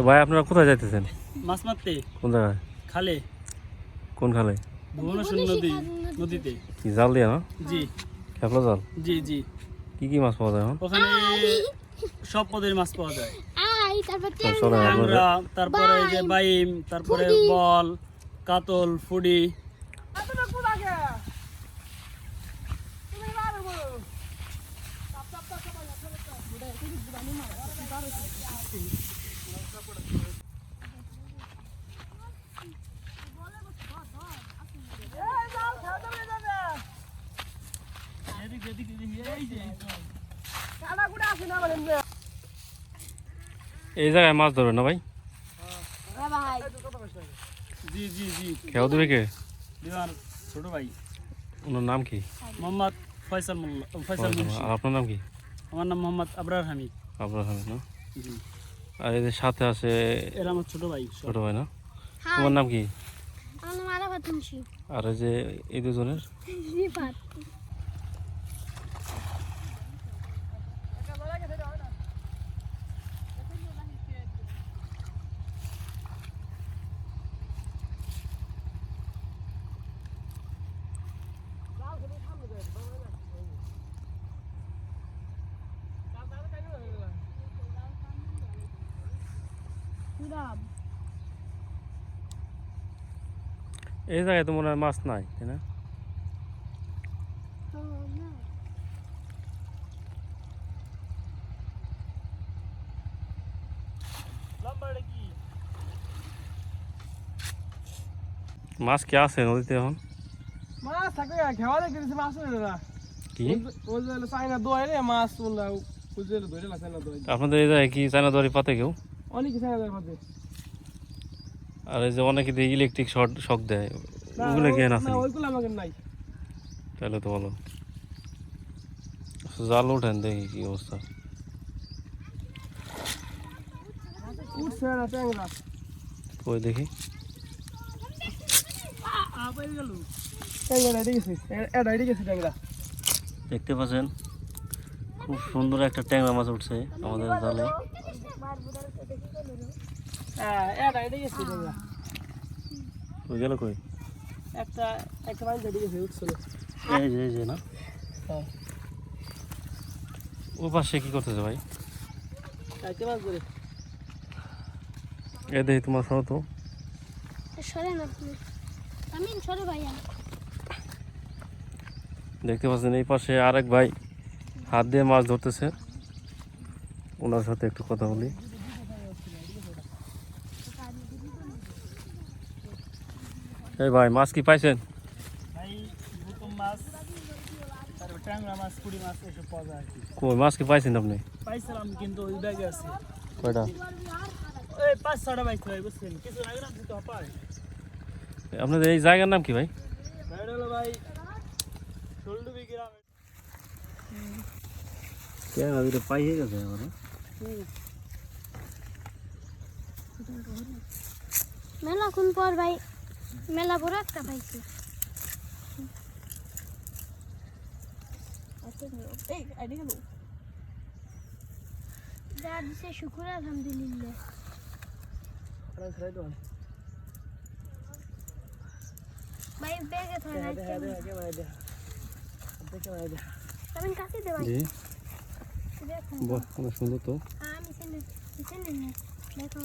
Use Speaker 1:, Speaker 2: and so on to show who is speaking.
Speaker 1: ভাই আপনারা কোথায় যাইতেছেন
Speaker 2: মাছ মারতে
Speaker 1: কোন জায়গায়
Speaker 2: খালে
Speaker 1: কোন খালে
Speaker 2: ভুবনেশ্বর নদী নদীতে
Speaker 1: কি জাল দিয়ে না
Speaker 2: জি
Speaker 1: খেপলা জাল
Speaker 2: জি জি
Speaker 1: কি কি মাছ পাওয়া যায় এখন
Speaker 2: ওখানে সব পদের মাছ পাওয়া যায়
Speaker 3: তারপর
Speaker 2: এই যে বাইম তারপরে বল কাতল ফুডি
Speaker 1: এই জায়গায় মাছ ধরবে না ভাই?
Speaker 2: জি জি জি
Speaker 1: খেয়াও দেবে কে?
Speaker 2: ছোট ভাই
Speaker 1: ওনার নাম কি?
Speaker 2: মোহাম্মদ ফয়সাল মোল্লা ফয়সাল
Speaker 1: আপনার নাম কি?
Speaker 2: আমার নাম মোহাম্মদ আবরার হামিদ।
Speaker 1: আপনার হামিদ না?
Speaker 2: জি।
Speaker 1: আর এদের সাথে আছে
Speaker 2: এরা আমার ছোট ভাই
Speaker 1: ছোট ভাই না?
Speaker 3: হ্যাঁ।
Speaker 1: তোমার নাম কি? আর এই যে এই দুজনের? এই জায়গায় তো মনে হয় মাছ নাই তাই না? মাছ কি আছে নদীতে এখন?
Speaker 4: মাছ থাকে খেওয়া দেখে দিছে মাছ না
Speaker 1: কি?
Speaker 4: ওই যে চাইনা দোয়াই রে মাছ উল্লা বুঝে ধরে না চাইনা দোয়াই
Speaker 1: আপনাদের এই জায়গায় কি চায়না দড়ি পাতে কেউ?
Speaker 4: অনেক
Speaker 1: আর এই যে অনেকে দিয়ে ইলেকট্রিক শর্ট শক দেয় ওগুলো কে না
Speaker 4: না ওইগুলো আমাকে নাই।
Speaker 1: তাহলে তো ভালো জাল ওঠেন দেখি কি অবস্থা।
Speaker 4: উঠছে না ট্যাংরা।
Speaker 1: ওই দেখি? দেখতে পাচ্ছেন? খুব সুন্দর একটা ট্যাংরা মাছ উঠছে আমাদের জালে।
Speaker 4: হ্যাঁ
Speaker 1: গেল কই?
Speaker 4: একটা একটা মাইল এদিকে গেছে উঠছিল।
Speaker 1: এই যে এই যে না?
Speaker 4: হ্যাঁ।
Speaker 1: পাশে কি করতেছে ভাই?
Speaker 4: একটা মাছ ধরে
Speaker 1: এ দেখি তোমার সহ তো।
Speaker 3: সরেন আপনি আমি সরে ভাইয়া।
Speaker 1: দেখতে পাচ্ছেন এই পাশে আরেক ভাই। হাত দিয়ে মাছ ধরতেছে। ওনার সাথে একটু কথা বলি। এই ভাই মাছ কি পাইছেন?
Speaker 2: মাছ কি।
Speaker 1: কই মাছ কি পাইছেন আপনি?
Speaker 2: পাইছিলাম কিন্তু ওই ব্যাগে আছে।
Speaker 1: কয়টা?
Speaker 2: ওই পাঁচ ছটা বাইক ভাই বুঝছেন? কিছু আগে না দিতে পায়।
Speaker 1: আপনাদের এই জায়গার নাম কি ভাই?
Speaker 2: হলো ভাই ষোলডুবি গ্রামে
Speaker 1: কেন এটা পাইয়ে গেছে আমার
Speaker 3: মেলা কোন পর ভাই মেলা বড় একটা পাইছি যা দিছে শুকুর আলহামদুলিল্লাহ ভাই ব্যাগে থাকে কাছে দে ভাই
Speaker 1: বাহ অনেক সুন্দর তো।
Speaker 3: আমি চিনি চিনি না দেখো